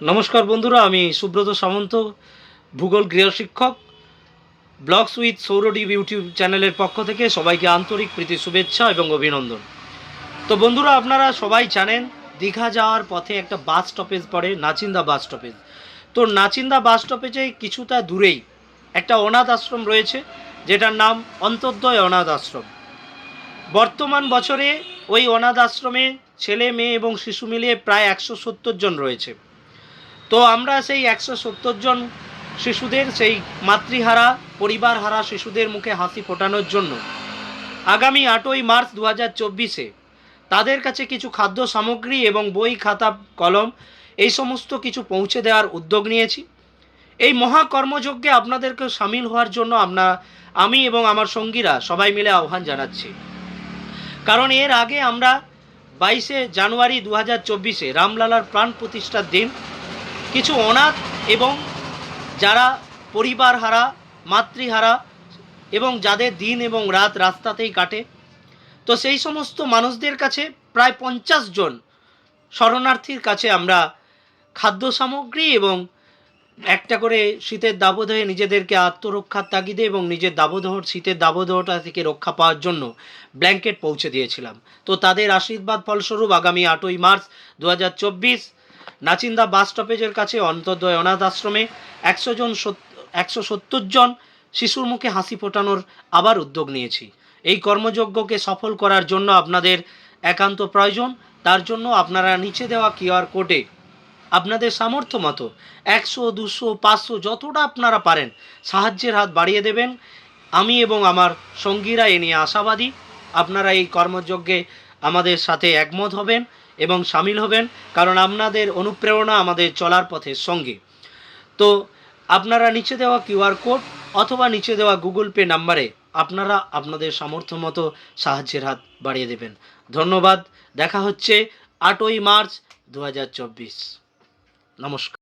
নমস্কার বন্ধুরা, আমি সুব্রত সামন্ত, ভূগোল গৃহ শিক্ষক, ব্লগস উইথ সৌরদীপ ইউটিউব চ্যানেলের পক্ষ থেকে সবাইকে আন্তরিক প্রীতি, শুভেচ্ছা এবং অভিনন্দন। তো বন্ধুরা, আপনারা সবাই জানেন, দীঘা যাওয়ার পথে একটা বাস স্টপেজ পড়ে, নাচিন্দা বাস স্টপেজ। তো নাচিন্দা বাস স্টপেজে কিছুটা দূরেই একটা অনাথ আশ্রম রয়েছে, যেটার নাম অন্তর্দয় অনাথ আশ্রম। বর্তমান বছরে ওই অনাথ আশ্রমে ছেলে, মেয়ে এবং শিশু মিলিয়ে প্রায় একশো সত্তর জন রয়েছে। তো আমরা সেই একশো সত্তর জন শিশুদের, সেই মাতৃহারা, পরিবারহারা শিশুদের মুখে হাসি ফোটানোর জন্য আগামী আটই মার্চ দু হাজার চব্বিশে তাদের কাছে কিছু খাদ্য সামগ্রী এবং বই, খাতা, কলম এই সমস্ত কিছু পৌঁছে দেওয়ার উদ্যোগ নিয়েছি। এই মহা কর্মযজ্ঞে আপনাদেরকে সামিল হওয়ার জন্য আমরা, আমি এবং আমার সঙ্গীরা সবাই মিলে আহ্বান জানাচ্ছি। কারণ এর আগে আমরা বাইশে জানুয়ারি দু হাজার চব্বিশে রামলালার প্রাণ প্রতিষ্ঠার দিন কিছু অনাথ এবং যারা পরিবার হারা মাতৃহারা এবং যাদের দিন এবং রাত রাস্তাতেই কাটে। তো সেই সমস্ত মানুষদের কাছে প্রায় পঞ্চাশ জন শরণার্থীর কাছে আমরা খাদ্য সামগ্রী এবং একটা করে শীতের দাবদাহে নিজেদেরকে আত্মরক্ষার তাগিদে এবং নিজের দাবদাহর, শীতের দাবদাহটা থেকে রক্ষা পাওয়ার জন্য ব্ল্যাঙ্কেট পৌঁছে দিয়েছিলাম। তো তাদের আশীর্বাদ ফলস্বরূপ আগামী আটই মার্চ দু হাজার চব্বিশ নাচিন্দা বাস স্টপেজের কাছে অন্তর্দয় অনাথ আশ্রমে একশো জন একশো সত্তর জন শিশুর মুখে হাসি ফোটানোর আবার উদ্যোগ নিয়েছি। এই কর্মযজ্ঞকে সফল করার জন্য আপনাদের একান্ত প্রয়োজন। তার জন্য আপনারা নিচে দেওয়া কিউআর কোডে আপনাদের সামর্থ্য মতো একশো, দুশো, পাঁচশো যতটা আপনারা পারেন সাহায্যের হাত বাড়িয়ে দেবেন। আমি এবং আমার সঙ্গীরা এ নিয়ে আশাবাদী। আপনারা এই কর্মযজ্ঞে আমাদের সাথে একমত হবেন। এবং সামিল হবেন, কারণ আপনাদের অনুপ্রেরণা আমাদের চলার পথে সঙ্গে। তো আপনারা নিচে দেওয়া কিউআর কোড অথবা নিচে দেওয়া গুগল পে নাম্বারে আপনারা আপনাদের সামর্থ্য মতো সাহায্যের হাত বাড়িয়ে দেবেন। ধন্যবাদ, দেখা হচ্ছে আটই মার্চ দু হাজার চব্বিশ। নমস্কার।